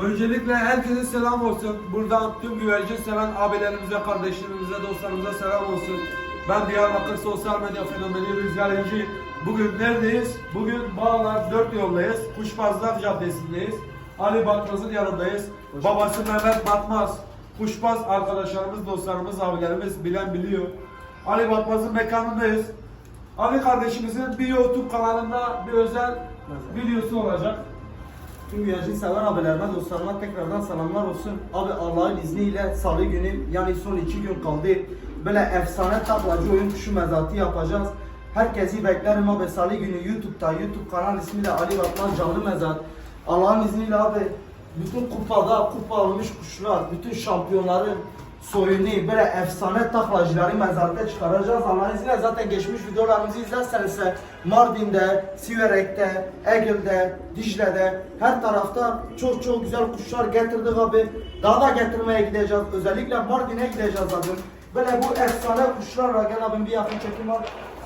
Öncelikle herkese selam olsun. Buradan tüm güvercin seven abilerimize, kardeşlerimize, dostlarımıza selam olsun. Ben Diyarbakır Sosyal Medya Fenomeni Rüzgar İnci. Bugün neredeyiz? Bugün Bağlar 4 yoldayız. Kuşbazlar Caddesi'ndeyiz. Ali Batmaz'ın yanındayız. Babası Mehmet Batmaz. Kuşbaz arkadaşlarımız, dostlarımız, abilerimiz bilen biliyor. Ali Batmaz'ın mekanındayız. Ali kardeşimizin bir YouTube kanalında bir özel videosu olacak. Tüm güvercin sever abilerime, dostlarıma tekrardan selamlar olsun. Abi Allah'ın izniyle salı günü yani son iki gün kaldı. Böyle efsane taklacı oyun kuşu mezatı yapacağız. Herkesi beklerim abi salı günü YouTube'da, YouTube kanal ismi de Ali Batman Canlı Mezat. Allah'ın izniyle abi bütün kupada kupa almış kuşlar, bütün şampiyonların soyunu böyle efsane taklacıları mezarda çıkaracağız. Allah'ın izniyle zaten geçmiş videolarımızı izlerseniz Mardin'de, Siverek'te, Ege'de, Dicle'de her tarafta çok çok güzel kuşlar getirdik abi. Daha da getirmeye gideceğiz. Özellikle Mardin'e gideceğiz abi. Böyle bu efsane kuşlarla gel abim bir yakın çekim al.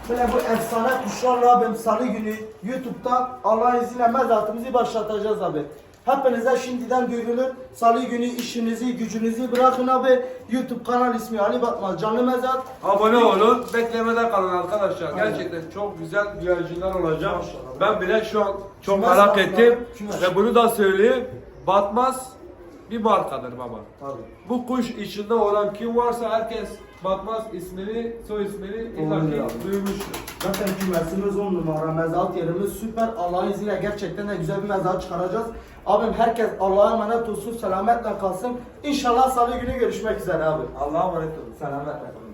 Böyle bu efsane kuşlarla abim salı günü YouTube'da Allah'ın izniyle mezatımızı başlatacağız abi. Hepinize şimdiden duyurulur. Salı günü işinizi, gücünüzü bırakın abi. YouTube kanal ismi Ali Batmaz Canlı Mezat. Abone olun, beklemede kalın arkadaşlar. Gerçekten çok güzel güvercinler olacak. Ben bile şu an çok Kümes merak ettim. Ve bunu da söyleyeyim. Batmaz bir markadır baba. Tabii. Bu kuş içinde olan kim varsa herkes Batmaz ismini, soy ismini illaki Doğrudur abi. duymuştur. Zaten kümesimiz 10 numara, mezat yerimiz süper. Allah'ın izniyle gerçekten de güzel bir mezat çıkaracağız. Abim herkes Allah'a emanet olsun, selametle kalsın. İnşallah salı günü görüşmek üzere abi. Allah'a emanet olun. Selametle kalın.